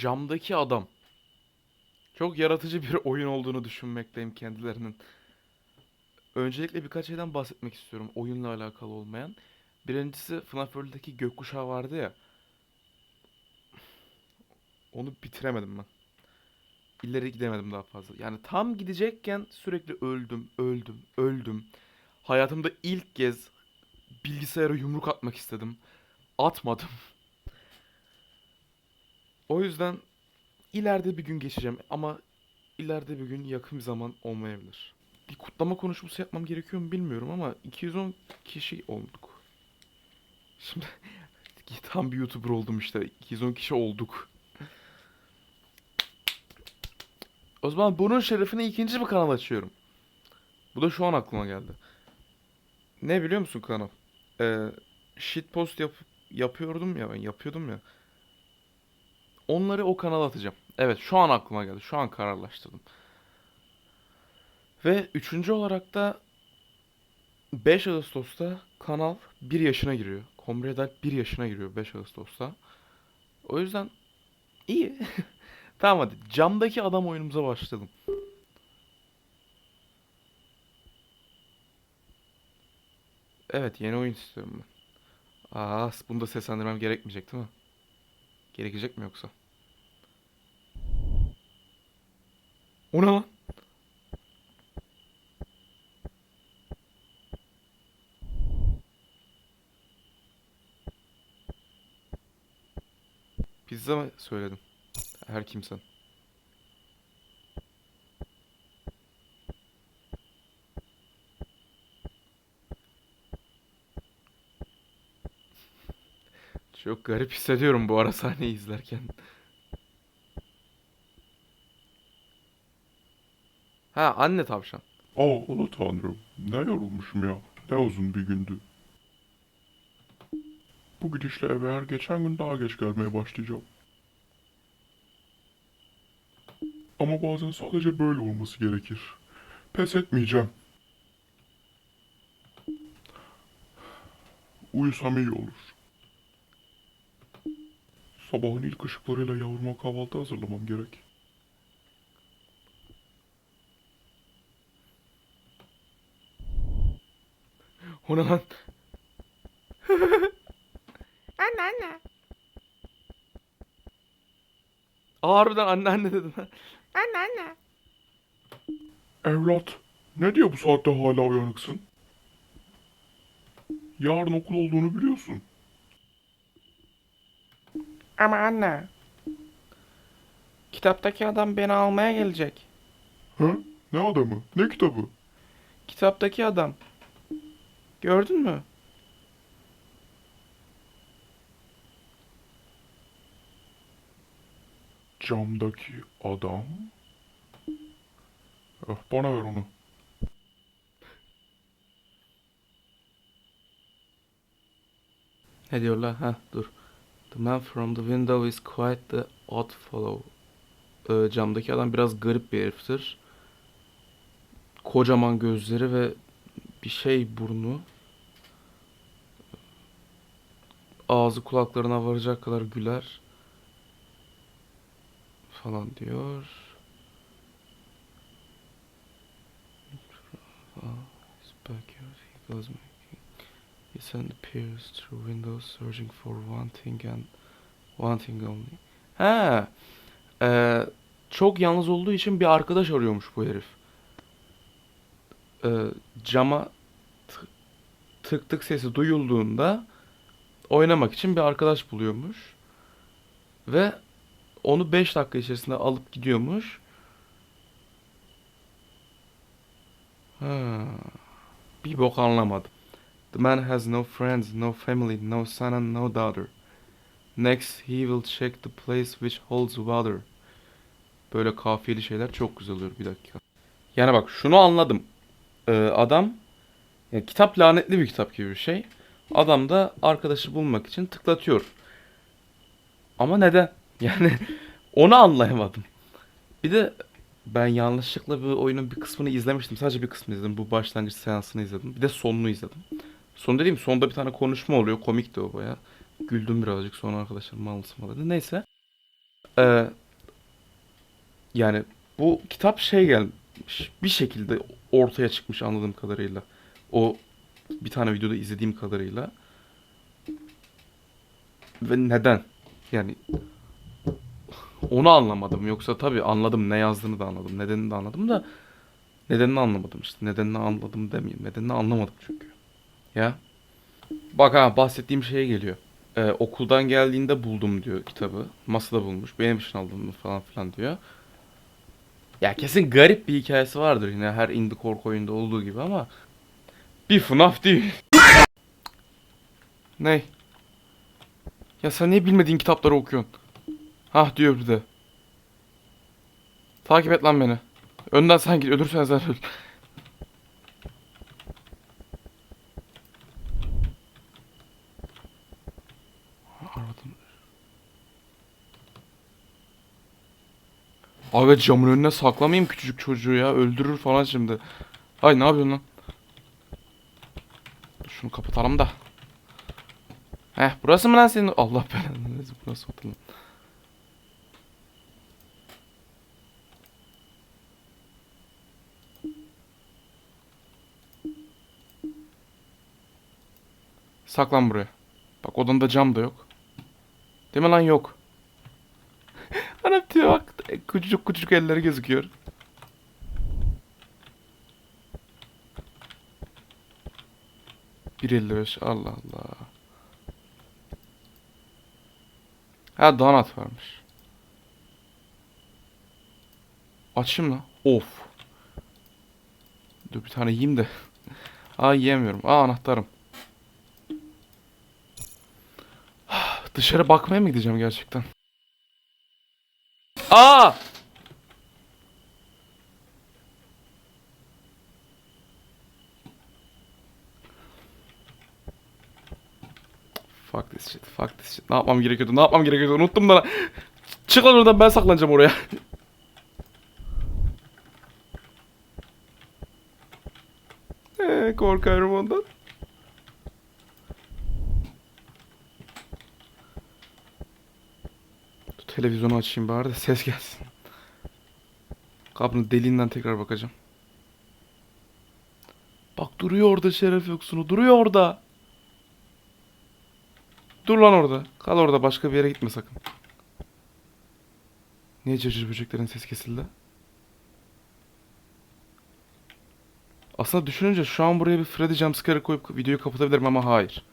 Camdaki adam. Çok yaratıcı bir oyun olduğunu düşünmekteyim kendilerinin. Öncelikle birkaç şeyden bahsetmek istiyorum oyunla alakalı olmayan. Birincisi FNAF World'daki gökkuşağı vardı ya. Onu bitiremedim ben. İleri gidemedim daha fazla. Yani tam gidecekken sürekli öldüm, öldüm, öldüm. Hayatımda ilk kez bilgisayara yumruk atmak istedim. Atmadım. O yüzden ileride bir gün geçeceğim ama ileride bir gün yakın bir zaman olmayabilir. Bir kutlama konuşması yapmam gerekiyor mu bilmiyorum ama 210 kişi olduk. Şimdi tam bir YouTuber oldum işte. 210 kişi olduk. O zaman bunun şerefine ikinci bir kanal açıyorum. Bu da şu an aklıma geldi. Ne biliyor musun kanal? Ee, shitpost yap yapıyordum ya ben yapıyordum ya. Onları o kanala atacağım. Evet şu an aklıma geldi. Şu an kararlaştırdım. Ve üçüncü olarak da 5 Ağustos'ta kanal 1 yaşına giriyor. Comrade 1 yaşına giriyor 5 Ağustos'ta. O yüzden iyi. Tamam hadi camdaki adam oyunumuza başlayalım. Evet yeni oyun istiyorum ben. Aa, bunu da seslendirmem gerekmeyecek değil mi? Gerekecek mi yoksa? O ne lan? Pizza mı söyledim? Her kimsen. Çok garip hissediyorum bu ara sahneyi izlerken. Ha anne tavşan. Aa ulu tanrım. Ne yorulmuşum ya. Ne uzun bir gündü. Bu gidişle eve her geçen gün daha geç gelmeye başlayacağım. Ama bazen sadece böyle olması gerekir. Pes etmeyeceğim. Uyusam iyi olur. Sabahın ilk ışıklarıyla yavruma kahvaltı hazırlamam gerek. O ne lan? Anne anne. Aa, harbiden anne anne dedin ha. Anne anne. Evlat, ne diye bu saatte hala uyanıksın? Yarın okul olduğunu biliyorsun. Ama anne. Kitaptaki adam beni almaya gelecek. He? Ne adamı? Ne kitabı? Kitaptaki adam. Gördün mü? Camdaki adam? Eh, bana ver onu. Ne diyorlar? Ha dur. The man from the window is quite the odd fellow. Ee, camdaki adam biraz garip bir heriftir. Kocaman gözleri ve bir şey burnu. Ağzı kulaklarına varacak kadar güler. Falan diyor. Backyard, he goes making. He sent peers through windows searching for one thing and one thing only. Ha, eee, çok yalnız olduğu için bir arkadaş arıyormuş bu herif. Eee, cama tık tık sesi duyulduğunda oynamak için bir arkadaş buluyormuş. Ve onu 5 dakika içerisinde alıp gidiyormuş. Ha, bir bok anlamadım. The man has no friends, no family, no son and no daughter. Next, he will check the place which holds water. Böyle kafiyeli şeyler çok güzel oluyor bir dakika. Yani bak şunu anladım. Ee, adam ya kitap lanetli bir kitap gibi bir şey. Adam da arkadaşı bulmak için tıklatıyor. Ama neden? Yani onu anlayamadım. Bir de ben yanlışlıkla bu oyunun bir kısmını izlemiştim. Sadece bir kısmını izledim. Bu başlangıç seansını izledim. Bir de sonunu izledim. Son dediğim sonunda bir tane konuşma oluyor. Komikti o baya. Güldüm birazcık sonra arkadaşlarım mal mısın falan dedi. Neyse. Ee, yani bu kitap şey gelmiş. Bir şekilde ortaya çıkmış anladığım kadarıyla. O bir tane videoda izlediğim kadarıyla. Ve neden? Yani onu anlamadım. Yoksa tabii anladım ne yazdığını da anladım. Nedenini de anladım da nedenini anlamadım işte. Nedenini anladım demeyeyim. Nedenini anlamadım çünkü. Ya. Bak ha bahsettiğim şeye geliyor. Ee, okuldan geldiğinde buldum diyor kitabı. Masada bulmuş. Benim için aldım falan filan diyor. Ya kesin garip bir hikayesi vardır yine her indie korku oyunda olduğu gibi ama bir FNAF değil. ne? Ya sen niye bilmediğin kitapları okuyorsun? Hah diyor bir de. Takip et lan beni. Önden sen git ölürsen sen öl. Aga camın önüne saklamayayım küçücük çocuğu ya. Öldürür falan şimdi. Ay ne yapıyorsun lan? Dur şunu kapatalım da. Heh burası mı lan senin? Allah belanı versin burası lan. Saklan buraya. Bak odanda cam da yok. Değil mi lan yok. Anam diyor bak küçücük küçücük elleri gözüküyor. Bir elli beş Allah Allah. Ha donat varmış. Açayım lan. Of. Dur bir tane yiyeyim de. Aa yiyemiyorum. Aa anahtarım. Dışarı bakmaya mı gideceğim gerçekten? Aa! Fuck this shit, fuck this shit. Ne yapmam gerekiyordu, ne yapmam gerekiyordu unuttum da. Çık lan oradan ben saklanacağım oraya. Eee korkarım ondan. Televizyonu açayım bari de ses gelsin. Kapının deliğinden tekrar bakacağım. Bak duruyor orada şeref yoksunu. Duruyor orada. Dur lan orada. Kal orada başka bir yere gitme sakın. Niye cırcır böceklerin ses kesildi? Aslında düşününce şu an buraya bir Freddy jumpscare koyup videoyu kapatabilirim ama hayır.